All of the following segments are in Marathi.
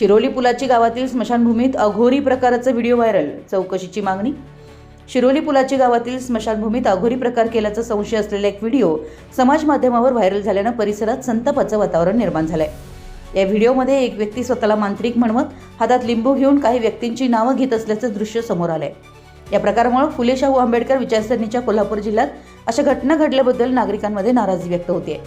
शिरोली पुलाची गावातील स्मशानभूमीत अघोरी प्रकाराचा व्हिडिओ व्हायरल. चौकशीची मागणी? शिरोली पुलाची गावातील स्मशानभूमीत अघोरी प्रकार केल्याचा संशय असलेला एक व्हिडिओ समाज माध्यमावर व्हायरल झाल्यानं परिसरात संतापाचं वातावरण निर्माण झालंय. या व्हिडिओमध्ये एक व्यक्ती स्वतःला मांत्रिक म्हणवत हातात लिंबू घेऊन काही व्यक्तींची नावं घेत असल्याचं दृश्य समोर आलंय. या प्रकारामुळे फुले शाहू आंबेडकर विचारसरणीच्या कोल्हापूर जिल्ह्यात अशा घटना घडल्याबद्दल नागरिकांमध्ये नाराजी व्यक्त होते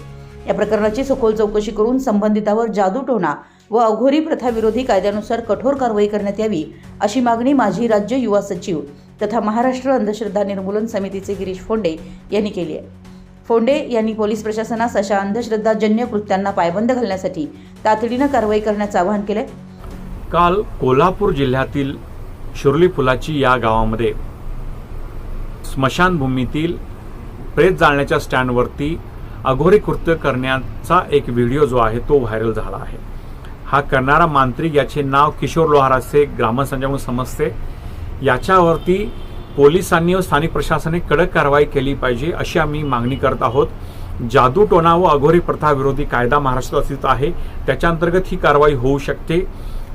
या प्रकरणाची सखोल चौकशी करून संबंधितावर जादूटोणा व अघोरी प्रथाविरोधी कायद्यानुसार कठोर कारवाई करण्यात यावी अशी मागणी माजी राज्य युवा सचिव तथा महाराष्ट्र अंधश्रद्धा निर्मूलन समितीचे गिरीश फोंडे यांनी केली आहे. फोंडे यांनी पोलीस प्रशासनास अशा अंधश्रद्धाजन्य कृत्यांना पायबंद घालण्यासाठी तातडीनं कारवाई करण्याचं आवाहन केलंय. काल कोल्हापूर जिल्ह्यातील शिरोली पुलाची या गावामध्ये स्मशानभूमीतील प्रेत जाळण्याच्या स्टँडवरती अघोरी कृत्य करण्याचा एक व्हिडिओ जो आहे तो व्हायरल झाला आहे. हा करणारा मांत्रिक याचे नाव किशोर लोहार असे समजते याच्यावरती पोलिसांनी व स्थानिक प्रशासनाने कडक कारवाई केली पाहिजे अशी आम्ही मागणी करत आहोत. जादूटोणा व अघोरी प्रथा विरोधी कायदा महाराष्ट्रात अस्तित्व आहे. त्याच्या अंतर्गत ही कारवाई होऊ शकते.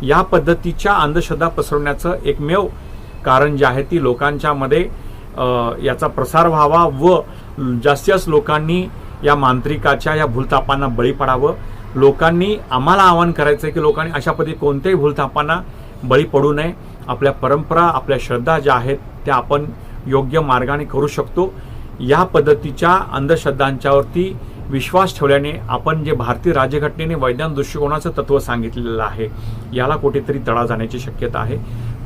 या पद्धतीच्या अंधश्रद्धा पसरवण्याचं एकमेव कारण जे आहे ती लोकांच्यामध्ये याचा प्रसार व्हावा व जास्तीत जास्त लोकांनी या मांत्रिकाच्या या भूलतापांना बळी पडावं. लोकांनी आम्हाला आवाहन करायचं आहे की लोकांनी अशा पद्धती कोणत्याही भूलतापांना बळी पडू नये. आपल्या परंपरा आपल्या श्रद्धा ज्या आहेत त्या आपण योग्य मार्गाने करू शकतो. या पद्धतीच्या अंधश्रद्धांच्यावरती विश्वास ठेवल्याने आपण जे भारतीय राज्यघटनेने वैज्ञानिक दृष्टिकोनाचं तत्व सांगितलेलं आहे याला कुठेतरी तडा जाण्याची शक्यता आहे.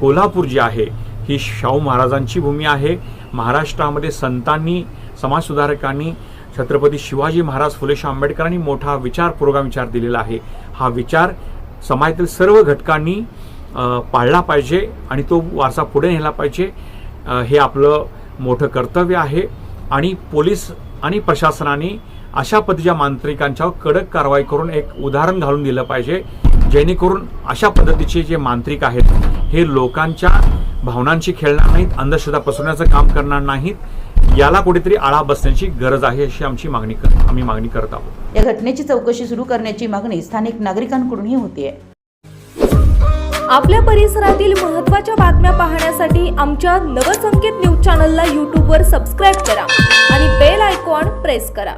कोल्हापूर जी आहे ही शाहू महाराजांची भूमी आहे. महाराष्ट्रामध्ये संतांनी समाजसुधारकांनी छत्रपती शिवाजी महाराज फुले शाह आंबेडकरांनी मोठा विचार पुरोगा विचार दिलेला आहे. हा विचार समाजातील सर्व घटकांनी पाळला पाहिजे आणि तो वारसा पुढे नेला पाहिजे. हे आपलं मोठं कर्तव्य आहे आणि पोलीस आणि प्रशासनाने अशा पद्धतीच्या मांत्रिकांच्यावर कडक कारवाई करून एक उदाहरण घालून दिलं पाहिजे. जेणेकरून अशा पद्धतीचे जे मांत्रिक आहेत हे लोकांच्या भावनांशी खेळणार नाहीत अंधश्रद्धा पसरवण्याचं काम करणार नाहीत. याला कुठेतरी आळा बसण्याची गरज आहे अशी आमची मागणी कर आम्ही मागणी करत आहोत. या घटनेची चौकशी सुरू करण्याची मागणी स्थानिक नागरिकांकडूनही होतीये. आपल्या परिसरातील महत्त्वाच्या बातम्या पाहण्यासाठी आमच्या नवसंकेत न्यूज चॅनलला यूट्यूबवर सबस्क्राईब करा आणि बेल आयकॉन प्रेस करा.